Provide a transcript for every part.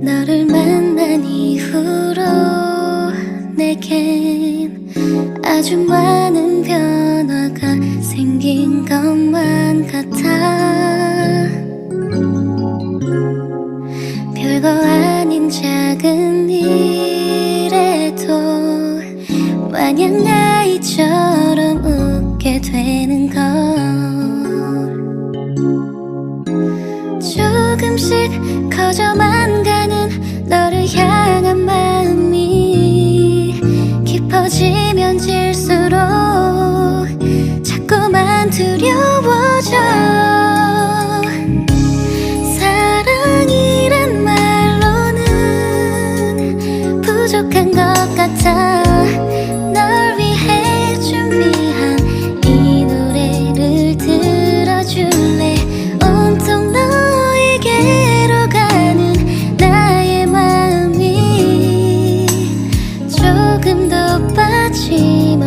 너를 만난 이후로 내겐 아주 많은 변화가 생긴 것만 같아. 별거 아닌 작은 일에도 마냥 아이 조금씩 커져만 가는 너를 향한 마음이 깊어지면 질수록 자꾸만 두려워져. 사랑이란 말로는 부족한 것 같아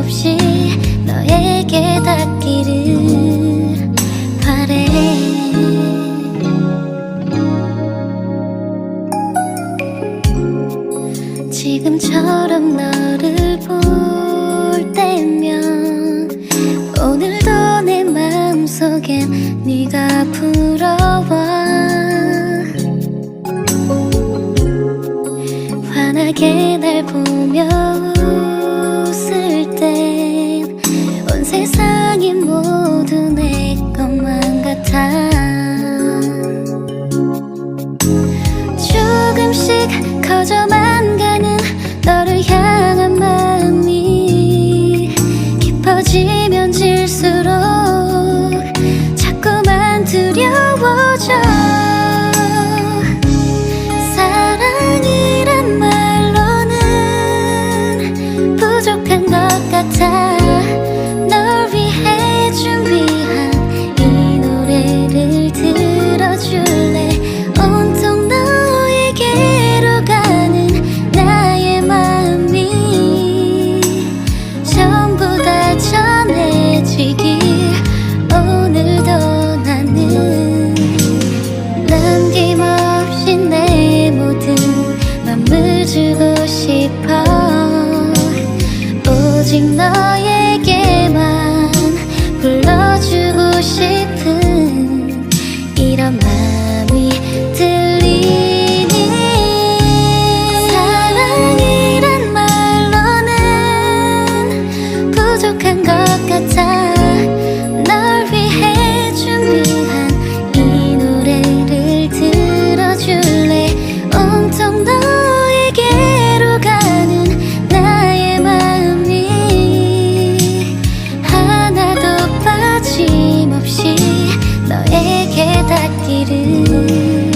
없이 너에게 닿기를 바래. 지금처럼 너를 볼 때면 오늘도 내 마음속엔 네가 부러워 환하게 날 보 커져만 가는 너를 향한 마음이 깊어지면 질수록 자꾸만 두려워져. 사랑이란 말로는 부족한 것 같아. 널 위해 준비한 이 노래를 들어줄래 부족한 것 같아. 널 위해 준비한 이 노래를 들어줄래? 온통 너에게로 가는 나의 마음이 하나도 빠짐없이 너에게 닿기를